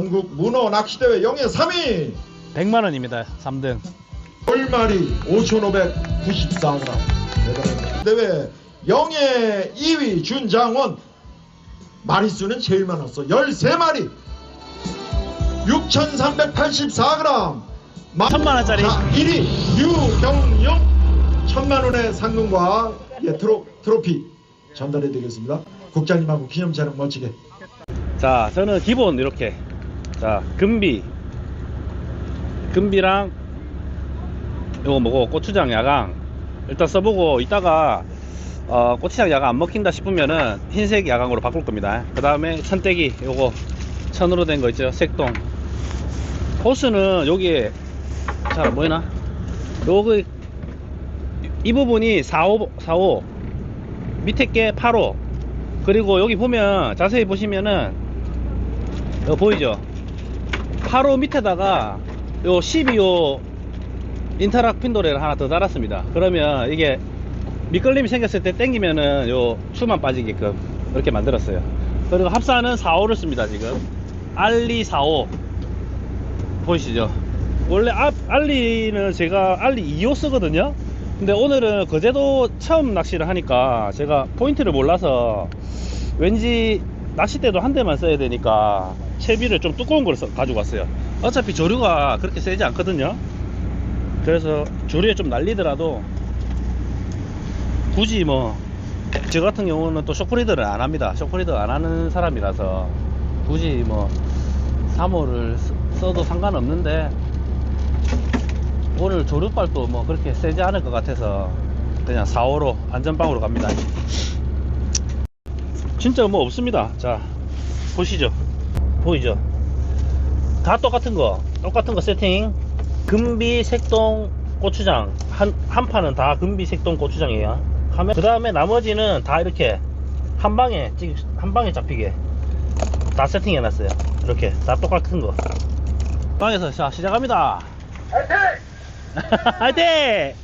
전국 문어 낚시대회 영예 3위 100만 원입니다. 3등. 돌마리 5,594g 대단합니다. 대회 영예 2위 준장원 마리수는 제일 많았어 13마리 6,384g 천만 원짜리. 1위 유경용 천만원의 상금과 예, 트로, 트로피 전달해 드리겠습니다 국장님하고 기념 촬영 멋지게 자, 저는 기본 이렇게. 자, 금비. 금비랑 요거 뭐고 고추장 야강. 일단 써보고 이따가 어, 고추장 야강 안 먹힌다 싶으면은 흰색 야강으로 바꿀 겁니다. 그 다음에 천떼기 요거 천으로 된 거 있죠? 색동. 호스는 여기에 자 뭐이나? 요거 이 부분이 45, 45 밑에 게 85 그리고 여기 보면 자세히 보시면은 여기 보이죠 85 밑에다가 요 12호 인터락 핀도레를 하나 더 달았습니다. 그러면 이게 미끌림이 생겼을 때 당기면은 요 추만 빠지게끔 이렇게 만들었어요. 그리고 합사는 45를 씁니다 지금. 알리 45 보이시죠? 원래 앞 알리는 제가 알리 2호 쓰거든요. 근데 오늘은 거제도 처음 낚시를 하니까 제가 포인트를 몰라서 왠지 낚싯대도 한 대만 써야 되니까 채비를 좀 두꺼운 걸 써- 가지고 왔어요. 어차피 조류가 그렇게 세지 않거든요. 그래서 조류에 좀 날리더라도 굳이 뭐 저 같은 경우는 또 쇼크리드를 안 합니다. 쇼크리드 안 하는 사람이라서 굳이 뭐 3호를 써도 상관없는데 오늘 조류발도 뭐 그렇게 세지 않을 것 같아서 그냥 4호로 안전빵으로 갑니다 진짜 뭐 없습니다. 자 보시죠. 보이죠? 다 똑같은 거. 똑같은 거 세팅. 금비 색동 고추장. 한, 한 판은 다 금비 색동 고추장이에요. 그 다음에 나머지는 다 이렇게 한 방에 찍- 한 방에 잡히게 다 세팅해 놨어요. 이렇게 다 똑같은 거. 방에서 자 시작합니다. 화이팅!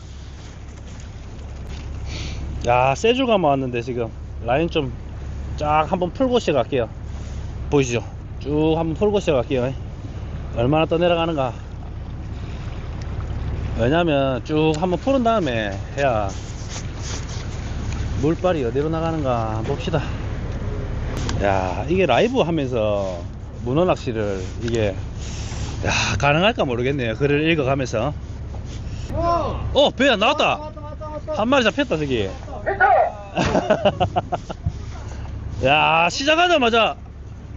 야, 세줄감 왔는데 지금 라인 좀 쫙 한번 풀고 시작할게요. 보이시죠? 쭉 한번 풀고 시작할게요. 얼마나 떠 내려가는가. 왜냐면 쭉 한번 푸른 다음에 해야 물발이 어디로 나가는가 봅시다. 야, 이게 라이브 하면서 문어 낚시를 이게 야, 가능할까 모르겠네요. 글을 읽어가면서. 어, 배야 나왔다. 한 마리 잡혔다 저기. 야 시작하자마자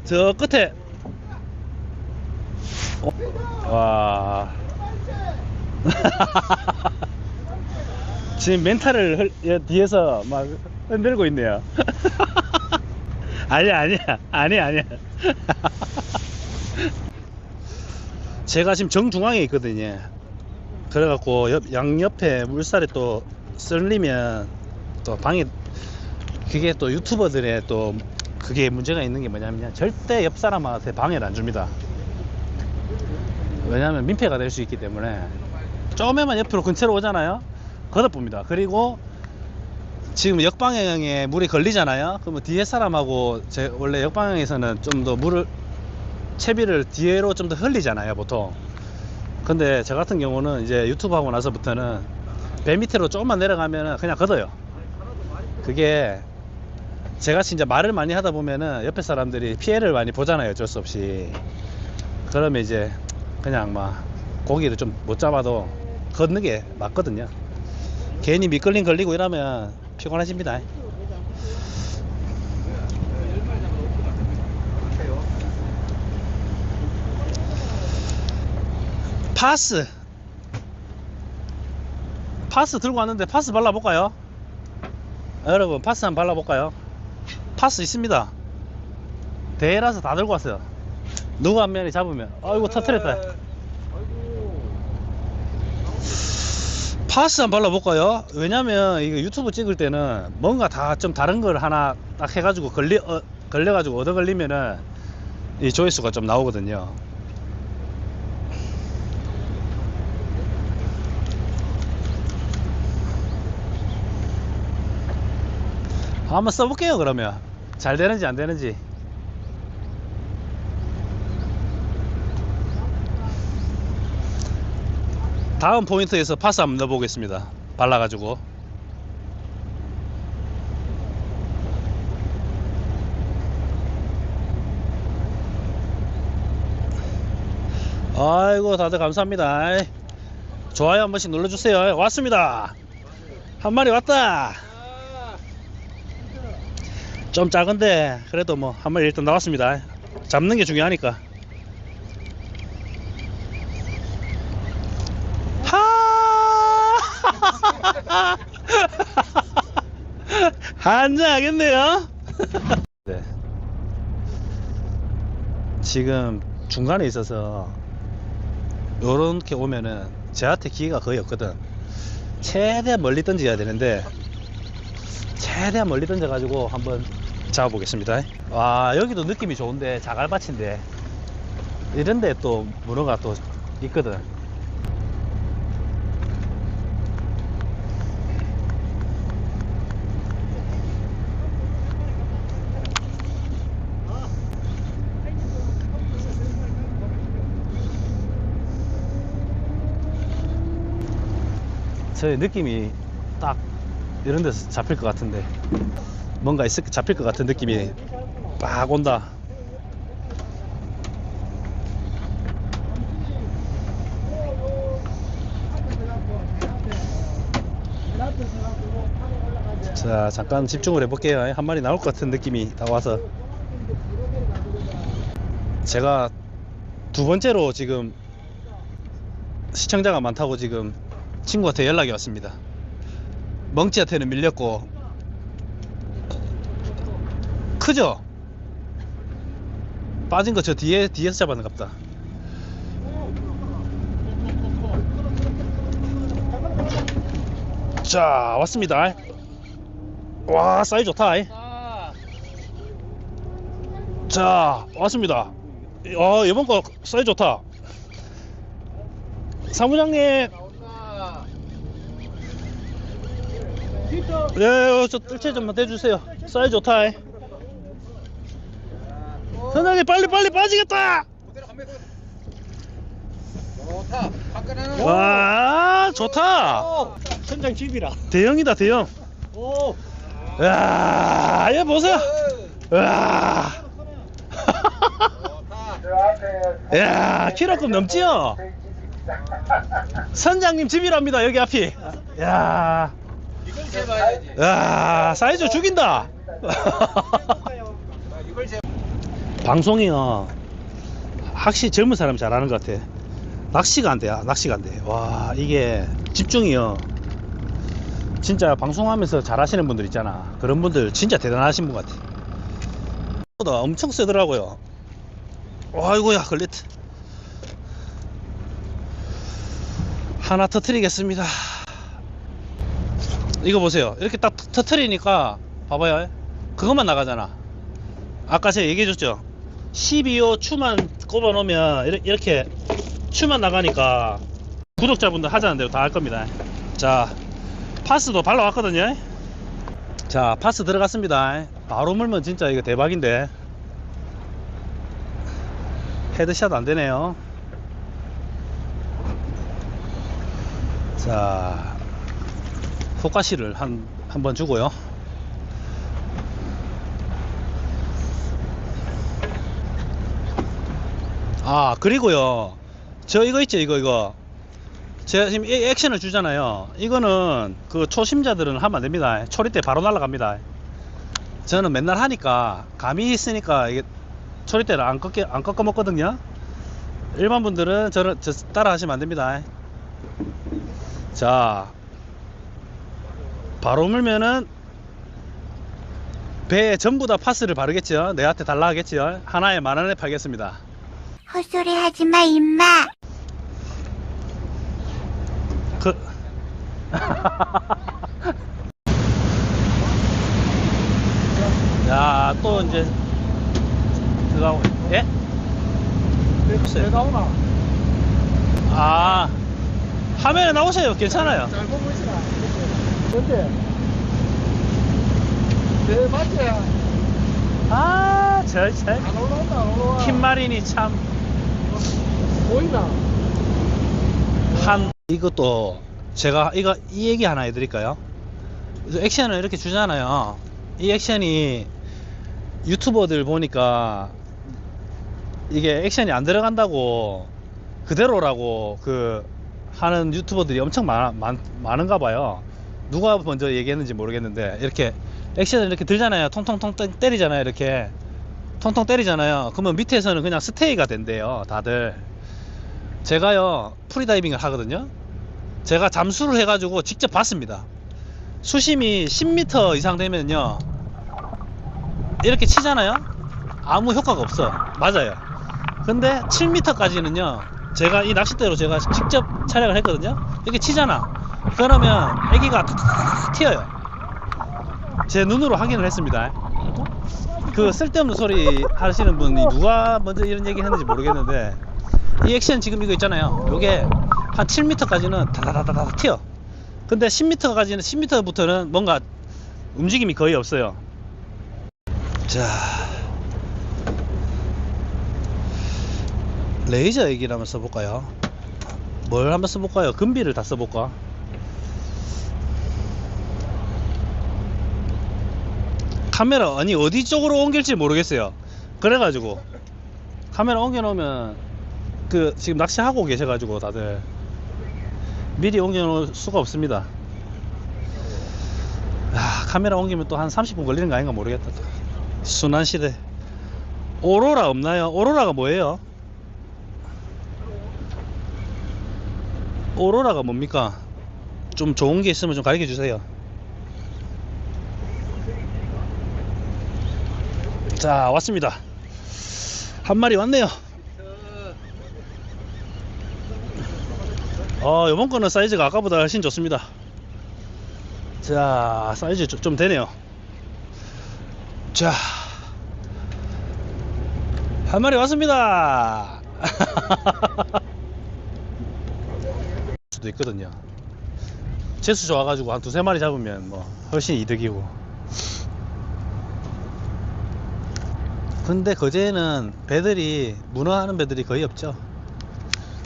저 끝에. 어, 와. 지금 멘탈을 흘- 예, 뒤에서 막 흔들고 있네요. 아니야 아니야 아니야 아니야. 제가 지금 정중앙에 있거든요. 그래갖고 옆, 양옆에 물살이 또 썰리면 또 방에 그게 또 유튜버들의 또 그게 문제가 있는 게 뭐냐면 절대 옆 사람한테 방해를 안 줍니다. 왜냐하면 민폐가 될 수 있기 때문에 조금만 옆으로 근처로 오잖아요. 걷어봅니다. 그리고 지금 역방향에 물이 걸리잖아요. 그러면 뒤에 사람하고 제 원래 역방향에서는 좀 더 물을 채비를 뒤로 좀 더 흘리잖아요, 보통. 근데 저 같은 경우는 이제 유튜브 하고 나서부터는 배 밑으로 조금만 내려가면 그냥 걷어요. 그게 제가 진짜 말을 많이 하다 보면은 옆에 사람들이 피해를 많이 보잖아요. 어쩔 수 없이. 그러면 이제 그냥 막 고기를 좀 못 잡아도 걷는 게 맞거든요. 괜히 미끌림 걸리고 이러면 피곤해집니다. 파스 파스 들고 왔는데 파스 발라볼까요? 여러분 파스 한번 발라볼까요? 파스 있습니다. 대라서 다 들고 왔어요. 누구 한 명이 잡으면. 아이고 터트렸다. 파스 한번 발라볼까요? 왜냐면 이거 유튜브 찍을 때는 뭔가 다 좀 다른 걸 하나 딱 해가지고 걸리, 어, 걸려가지고 얻어 걸리면은 이 조회수가 좀 나오거든요. 한번 써볼게요 그러면 잘 되는지 안 되는지. 다음 포인트에서 파스 한번 넣어보겠습니다. 발라가지고. 아이고 다들 감사합니다. 좋아요 한 번씩 눌러주세요. 왔습니다. 한 마리 왔다. 좀 작은데 그래도 뭐 한 마리 일단 나왔습니다. 잡는 게 중요하니까. 하! 한장하겠네요. 네. 지금 중간에 있어서 요렇게 오면은 저한테 기회가 거의 없거든. 최대한 멀리 던져야 되는데 최대한 멀리 던져가지고 한번 잡아보겠습니다. 와 여기도 느낌이 좋은데 자갈밭인데 이런데 또 문어가 또 있거든. 저의 느낌이 딱 이런 데서 잡힐 것 같은데. 뭔가 있을 잡힐 것 같은 느낌이 빡 온다. 자 잠깐 집중을 해볼게요. 한 마리 나올 것 같은 느낌이 다 와서. 제가 두 번째로 지금 시청자가 많다고 지금 친구한테 연락이 왔습니다. 멍찌한테는 밀렸고 크죠? 빠진 거 저 뒤에 뒤에서 잡았는 갑다. 자 왔습니다. 와 사이즈 좋다. 자 왔습니다. 어 이번 거 사이즈 좋다. 사무장님 네, 저 뜰채 좀만 대주세요. 사이즈 좋다. 선장님 빨리 빨리 빠지겠다. 와 좋다. 선장 집이라. 대형이다 대형. 오. 야, 얘 보세요. 와. 야, 키로급 넘지요? 선장님 집이랍니다 여기 앞이. 야, 이걸 재봐야지. 야 사이즈 죽인다. 이걸 재. 방송이요. 확실히 젊은 사람 잘하는 것 같아. 낚시가 안 돼, 아, 낚시가 안 돼. 와, 이게 집중이요. 진짜 방송하면서 잘하시는 분들 있잖아. 그런 분들 진짜 대단하신 분 같아. 보다 엄청 세더라고요. 아이고야, 걸렸다. 하나 터트리겠습니다. 이거 보세요. 이렇게 딱 터트리니까, 봐봐요. 그것만 나가잖아. 아까 제가 얘기해 줬죠. 12호 추만 꼽아 놓으면 이렇게, 추만 나가니까 구독자분들 하자는 대로 다 할 겁니다. 자, 파스도 발라 왔거든요. 자, 파스 들어갔습니다. 바로 물면 진짜 이거 대박인데. 헤드샷 안 되네요. 자, 포카시를 한, 한 번 주고요. 아 그리고요. 저 이거 있죠 이거 이거. 제가 지금 이 액션을 주잖아요. 이거는 그 초심자들은 하면 안 됩니다. 초리 때 바로 날아갑니다. 저는 맨날 하니까 감이 있으니까 이게 초리 때를 안 꺾게 안 꺾어 먹거든요. 일반 분들은 저를 저 따라 하시면 안 됩니다. 자 바로 물면은 배에 전부 다 파스를 바르겠죠 내한테 달라 하겠죠 하나에 만 원에 팔겠습니다 헛소리 하지 마, 임마. 그 야, 또 이제 들어가고 예? 왜 나오나? 아, 화면에 나오세요. 괜찮아요. 근데 내 맞지? 아, 저, 저, 안 올라온다. 안 올라와. 킴마린이 참. 보이나? 한 이것도 제가 이거 이 얘기 하나 해드릴까요? 액션을 이렇게 주잖아요. 이 액션이 유튜버들 보니까 이게 액션이 안 들어간다고 그대로라고 그 하는 유튜버들이 엄청 많, 많, 많은가 봐요. 누가 먼저 얘기했는지 모르겠는데 이렇게 액션을 이렇게 들잖아요. 통통통 때- 때리잖아요. 이렇게 통통 때리잖아요. 그러면 밑에서는 그냥 스테이가 된대요. 다들. 제가요 프리다이빙을 하거든요. 제가 잠수를 해가지고 직접 봤습니다. 수심이 10m 이상 되면요 이렇게 치잖아요. 아무 효과가 없어. 맞아요. 근데 7m까지는요 제가 이 낚싯대로 제가 직접 촬영을 했거든요. 이렇게 치잖아. 그러면 툭툭 튀어요. 제 눈으로 확인을 했습니다. 그 쓸데없는 소리 하시는 분이 누가 먼저 이런 얘기 했는지 모르겠는데 이 액션 지금 이거 있잖아요. 요게 한 7m까지는 다다다다다 튀어. 근데 10m까지는 10m부터는 뭔가 움직임이 거의 없어요. 자. 레이저 얘기를 한번 써볼까요? 뭘 한번 써볼까요? 금비를 다 써볼까? 카메라 아니 어디 쪽으로 옮길지 모르겠어요. 그래가지고 카메라 옮겨놓으면 그 지금 낚시하고 계셔가지고 다들 미리 옮겨놓을 수가 없습니다. 아, 카메라 옮기면 또 한 30분 걸리는 거 아닌가 모르겠다. 순환 시대. 오로라 없나요? 오로라가 뭐예요? 오로라가 뭡니까? 좀 좋은 게 있으면 좀 가르쳐 주세요. 자, 왔습니다. 한 마리 왔네요. 어, 이번 거는 사이즈가 아까보다 훨씬 좋습니다. 자, 사이즈 좀, 좀 되네요. 자, 한 마리 왔습니다. 수도 있거든요. 재수 좋아가지고 한 두세 마리 잡으면 뭐 훨씬 이득이고. 근데 거제에는 배들이 문어하는 배들이 거의 없죠.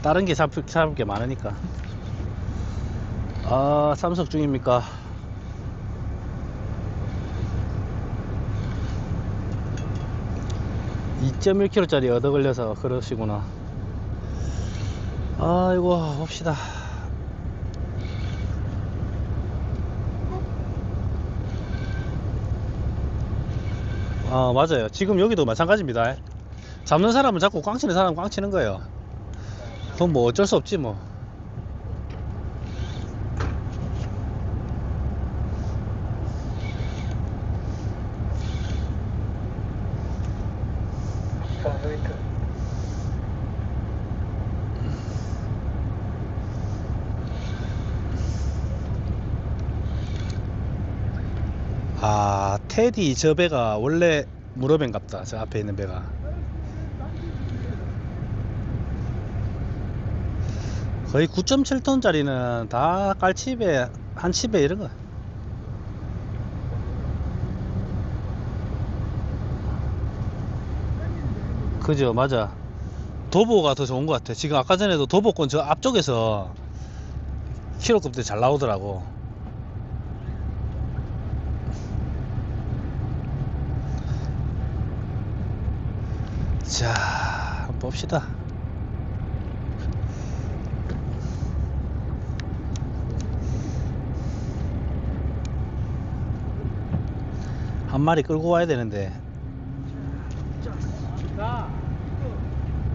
다른 게 잡을, 잡을 게 많으니까. 아, 삼석 중입니까? (2.1 k g 짜리 얻어 걸려서 그러시구나 아이고 봅시다 아 맞아요. 지금 여기도 마찬가지입니다. 잡는 사람은 잡고 꽝 치는 사람은 꽝 치는 거예요. 그건 뭐 어쩔 수 없지 뭐 아 테디 저 배가 원래 무로배인갑다. 저 앞에 있는 배가. 거의 9.7톤 짜리는 다 깔치배 한치배 이런 거. 그죠? 맞아. 도보가 더 좋은 것 같아. 지금 아까 전에도 도보권 저 앞쪽에서 키로급들 잘 나오더라고 자 한번 봅시다 한 마리 끌고 와야 되는데 자,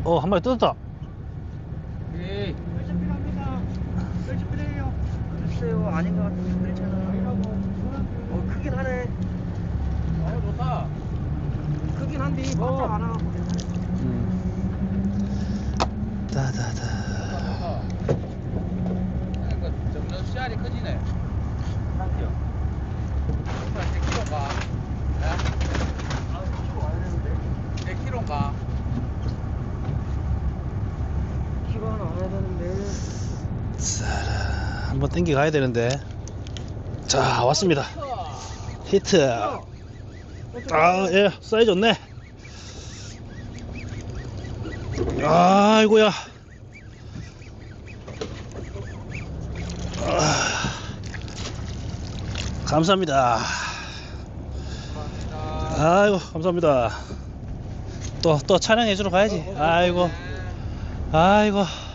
어한 마리 뜯었다 예. 글쎄요, 아닌 것 같은데 그렇잖아. 어, 크긴 하네. 어, 좋다. 크긴 한데 깜짝 안하 당기 가야 되는데. 자 왔습니다. 히트. 아예 사이 좋네. 아이고야. 아. 감사합니다. 아이고 감사합니다. 또 또 촬영해주러 가야지. 아이고. 아이고.